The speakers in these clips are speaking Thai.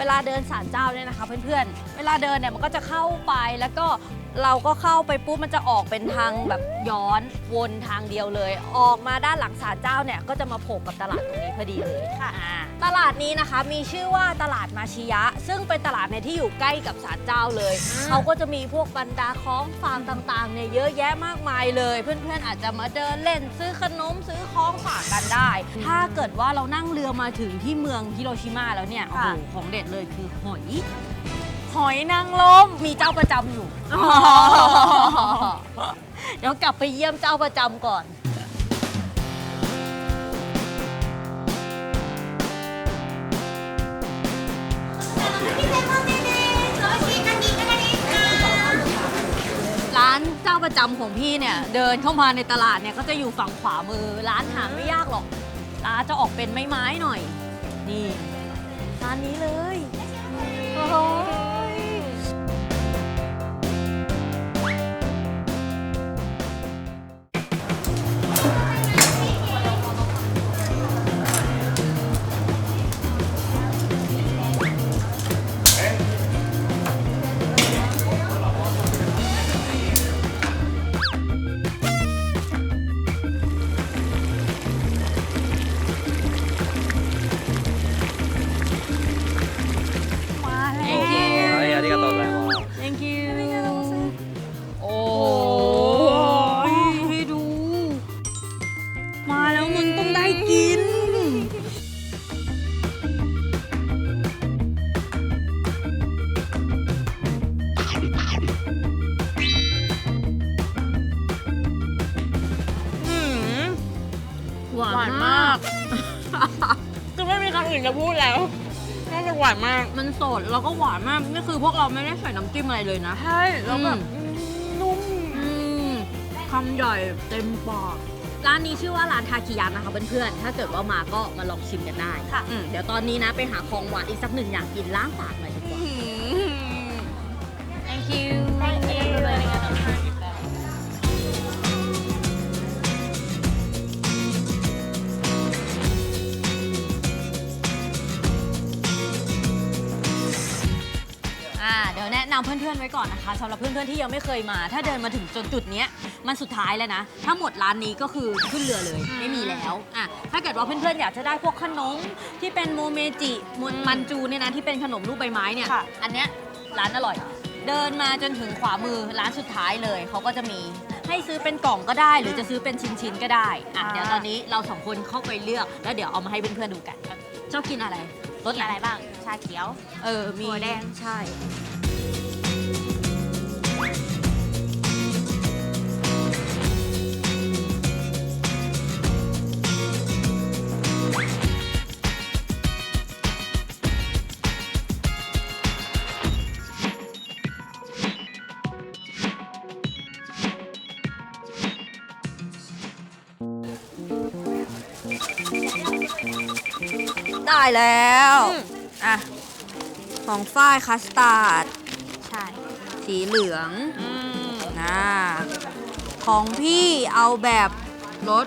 เวลาเดินศาลเจ้าเนี่ยนะคะเพื่อนๆ เวลาเดินเนี่ยมันก็จะเข้าไปแล้วก็ เราก็เข้าไปปุ๊บมันจะออกเป็นทางแบบย้อนวนทางเดียวเลย ออกมาด้านหลังศาลเจ้าเนี่ยก็จะมาโผล่กับตลาดตรงนี้พอดีเลยค่ะตลาดนี้นะคะมีชื่อว่าตลาดมาชิยะ ซึ่งเป็นตลาดในยที่อยู่ใกล้กับศาลเจ้าเลย เขาก็จะมีพวกบรรดาของฝากต่างๆเนี่ยเยอะแยะมากมายเลย เพื่อนๆอาจจะมาเดินเล่นซื้อขนมซื้อของฝากกันได้ ถ้าเกิดว่าเรานั่งเรือมาถึงที่เมืองฮิโรชิมาแล้วเนี่ยโอ้โหค่ะของเด็ดเลยคือหอย หอยนางรมมีเจ้าประจำอยู่ เดี๋ยวกลับไปเยี่ยมเจ้าประจำก่อน ร้านเจ้าประจำของพี่เนี่ย เดินเข้ามาในตลาดเนี่ยก็จะอยู่ฝั่งขวามือ ร้านหาไม่ยากหรอก ร้านจะออกเป็นไม้ๆหน่อย นี่ร้านนี้เลย โอ้โห หวาหวานนมามากกคือไม่มีคำอื่นจะพูดแล้วน่าจะหวานมาก มันสดแล้วก็หวานมาก นี่คือพวกเราไม่ได้ใส่น้ำจิ้มอะไรเลยนะ ใช่แล้วแบบนุ่มอืมคำใหญ่เต็มปากร้านนี้ชื่อว่าร้านทาคิยะนะคะเพื่อนๆ ถ้าเกิดว่ามาก็มาลองชิมกันได้ค่ะอืมเดี๋ยวตอนนี้นะไปหาของหวานอีกสักหนึ่งอย่างกินล้างปากหน่อยดีกว่า thank you thank you เดี๋ยวแนะนำเพื่อนๆไว้ก่อนนะคะสำหรับเพื่อนๆที่ยังไม่เคยมา ถ้าเดินมาถึงจนจุดเนี้ยมันสุดท้ายแล้วนะถ้าหมดร้านนี้ก็คือขึ้นเรือเลยอืมไม่มีแล้วอะถ้าเกิดว่าเพื่อนๆอยากจะได้พวกขนมที่เป็นโมเมจิมนมันจูเนี่ยนะที่เป็นขนมรูปใบไม้เนี่ยค่ะ อันเนี้ยร้านอร่อย เดินมาจนถึงขวามือร้านสุดท้ายเลยเขาก็จะมีให้ซื้อเป็นกล่องก็ได้ หรือจะซื้อเป็นชิ้นๆก็ได้อะเดี๋ยวตอนนี้เราสองคนเข้าไปเลือกแล้วเดี๋ยวเอามาให้เพื่อนๆดูกันชอบกินอะไรรสมีอะไรบ้าง ชาเขียว เออ มีถั่วแดง ใช่ ได้แล้วอืม อะของฝ้ายคัสตาร์ดใช่ สีเหลืองอืมนะของพี่เอาแบบรส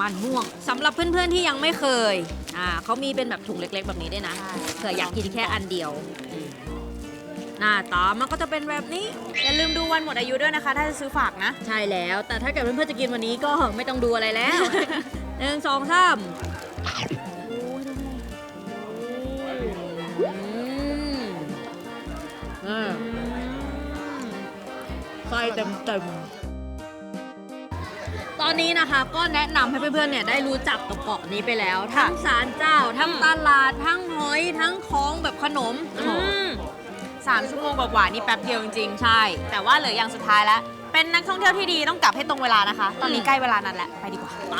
มันม่วงสำหรับเพื่อนๆที่ยังไม่เคยอ่าเขามีเป็นแบบถุงเล็ก ๆ แบบนี้ด้วยนะเผื่ออยากกินแค่อันเดียวอืมหน้าตามันก็จะเป็นแบบนี้ อย่าลืมดูวันหมดอายุด้วยนะคะ ถ้าจะซื้อฝากนะ ใช่แล้ว แต่ถ้าเกิดเพื่อนๆจะกินวันนี้ก็ไม่ต้องดูอะไรแล้ว หนึ่งสองสาม เต็มเต็มๆ ตอนนี้นะคะก็แนะนำให้เพื่อนๆเนี่ยได้รู้จักกับเกาะนี้ไปแล้วทั้งศาลเจ้า ทั้งตลาด ทั้งหอย ทั้งของแบบขนม อืมสามชั่วโมงกว่าๆนี่แป๊บเดียวจริงๆ ใช่ แต่ว่าเหลืออย่างสุดท้ายแล้ว เป็นนักท่องเที่ยวที่ดีต้องกลับให้ตรงเวลานะคะ ตอนนี้อืม ใกล้เวลานั้นแล้ว ไปดีกว่า ไป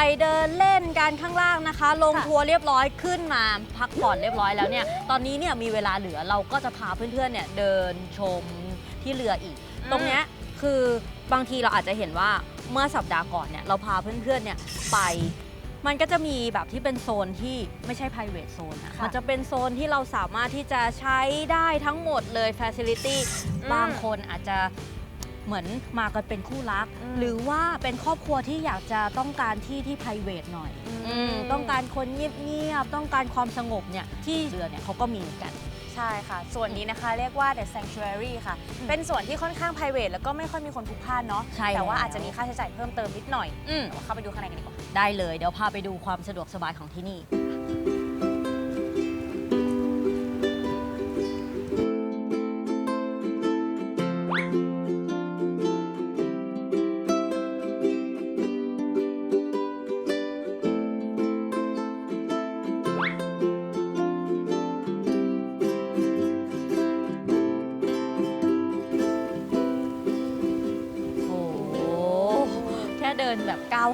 เราไปเดินเล่นกันข้างล่างนะคะ ลงค่ะทัวร์เรียบร้อยขึ้นมาพักผ่อนเรียบร้อยแล้วเนี่ย ตอนนี้เนี่ยมีเวลาเหลือเราก็จะพาเพื่อนๆเนี่ยเดินชมที่เรืออีก ตรงเนี้ยคือบางทีเราอาจจะเห็นว่าเมื่อสัปดาห์ก่อนเนี่ยเราพาเพื่อนๆเนี่ยไปมันก็จะมีแบบที่เป็นโซนที่ไม่ใช่ private zone อะค่ะมันจะเป็นโซนที่เราสามารถที่จะใช้ได้ทั้งหมดเลย facility อืมบางคนอาจจะ เหมือนมากันเป็นคู่รัก อืม หรือว่าเป็นครอบครัวที่อยากจะต้องการที่ที่ private หน่อยอืมอืมต้องการคนเงียบๆต้องการความสงบเนี่ยที่เรือเนี่ยเขาก็มีเหมือนกัน ใช่ค่ะ ส่วนนี้นะคะเรียกว่า The Sanctuary ค่ะเป็นส่วนที่ค่อนข้าง private แล้วก็ไม่ค่อยมีคนพลุกพล่านเนาะ ใช่แต่ว่าแล้ว อาจจะมีค่าใช้จ่ายเพิ่มเติมนิดหน่อยอืมเดี๋ยวเข้าไปดูข้างในกันดีกว่า ได้เลยเดี๋ยวพาไปดูความสะดวกสบายของที่นี่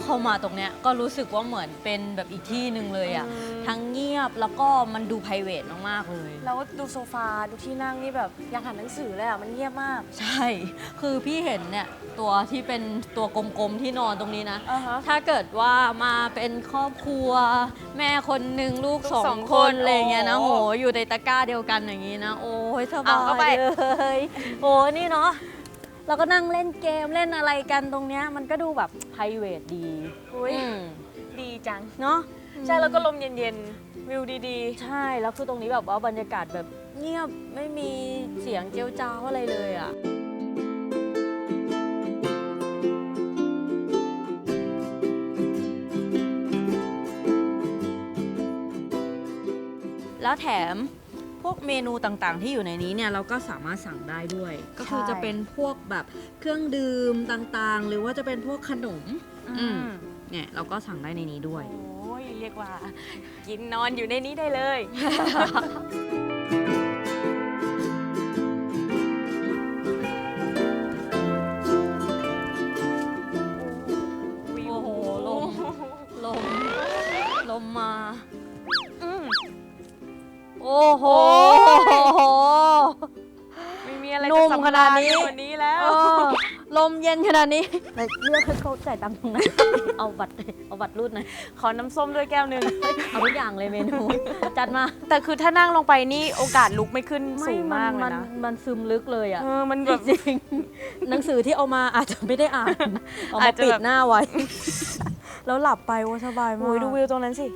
เข้ามาตรงเนี้ยก็รู้สึกว่าเหมือนเป็นแบบอีกที่หนึ่งเลยอะ่ะอืมทั้งเงียบแล้วก็มันดู p r i v a t มากๆเลย แล้วดูโซฟาดูที่นั่งนี่แบบอยากอ่านหนังสือเลยอะมันเงียบมาก ใช่ คือพี่เห็นเนี่ยตัวที่เป็นตัวกลมๆที่นอนตรงนี้นะ อ่าฮะ ถ้าเกิดว่ามาเป็นครอบครัว แม่คนหนึ่งลูกลูกสอสองงคคนนอะไรอย่างเงี้ยนะโอ้โหอยู่ในตะกร้าเดียวกันอย่างงี้นะ โอ้ยสบาเอาเข้าไป ยเลยโอ้นี่เนาะ เราก็นั่งเล่นเกมเล่นอะไรกันตรงเนี้ยมันก็ดูแบบ p r i v a t ดีอุ้ยอืมดีจัง เนาะใช่แล้วก็ลมเย็นๆ วิวดีใช่แล้วคือตรงนี้แบบว่าบรรยากาศแบบเงียบไม่มีเสียงเจียวจ้าวอะไรเลยอะ่ะ แล้วแถมพ วกเมนูต่างๆ ที่อยู่ในนี้เนี่ยเราก็สามารถสั่งได้ด้วย ก็คือจะเป็นพวกแบบเครื่องดื่มต่างๆ หรือว่าจะเป็นพวกขนมๆอืมเนี่ยเราก็สั่งได้ในนี้ด้วย โอ้ยเรียกว่า กินนอนอยู่ในนี้ได้เลย เย็นขนาดนี้ไหนเลือกให้เขาจ่ายตังค์ตรงนั้น เอาบัตรเอาบัตรรูดหน่อยขอน้ำส้มด้วยแก้วหนึ่งเอาทุกอย่างเลยเมนู จัดมาแต่คือถ้านั่งลงไปนี่โอกาสลุกไม่ขึ้นสูงมากเลมัยนะมันซึมลึกเลยอะเออมันจแบบริงๆหนังสือที่เอามาอาจจะไม่ได้อ่านเอาอามาจจะปิดแบบหน้าไว้ แล้วหลับไปว่าสบายมาโอ้ยกดูวิวตรงนั้นสิ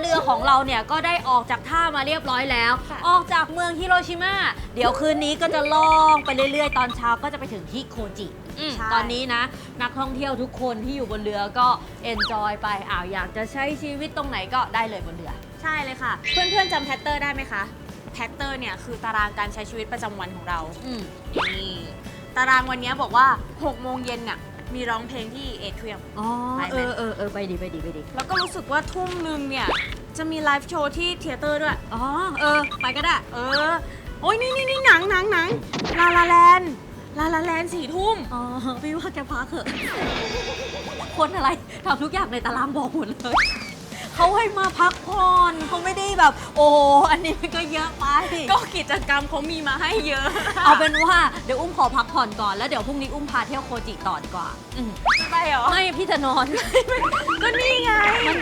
เรือของเราเนี่ยก็ได้ออกจากท่ามาเรียบร้อยแล้วค่ะออกจากเมืองฮิโรชิมาเดี๋ยวคืนนี้ก็จะล่องไปเรื่อยๆ ตอนเช้าก็จะไปถึงที่โคจิอืมใช่ ตอนนี้นะ นักท่องเที่ยวทุกคนที่อยู่บนเรือก็เอนจอยไปอ้าวอยากจะใช้ชีวิตตรงไหนก็ได้เลยบนเรือ ใช่เลยค่ะ เพื่อนๆจำแพทเตอร์ได้ไหมคะ แพทเตอร์เนี่ยคือตารางการใช้ชีวิตประจำวันของเรา อืม นี่ ตารางวันนี้บอกว่า6โมงเย็นน่ะ มีร้องเพลงที่เอเทียม อ๋อไปไหมเออเออเออไปดีไปดีไปดีแล้วก็รู้สึกว่าทุ่มหนึงเนี่ย จะมีไลฟ์โชว์ที่เทยเตอร์ด้วย อ๋อ เออ ไปก็ได้ เออ โอ้ยนี่นี่นี่หนังหนังหนังลาลาแลนลาลาแลนสี่ทุ่มอ๋อพี่ว่าแกพักเถอะคนอะไรทำทุกอย่างในตารางบอกหมดเลย เขาให้มาพักผ่อนเขาไม่ได้แบบ โอ้อันนี้ก็เยอะไป ก็กิจกรรมเขามีมาให้เยอะ เอาเป็นว่าเดี๋ยวอุ้มขอพักผ่อนก่อนแล้วเดี๋ยวพรุ่งนี้อุ้มพาเที่ยวโคจิต่อดีกว่าอืมไปเหรอไม่พี่จะนอน ก็นี่ไงไม่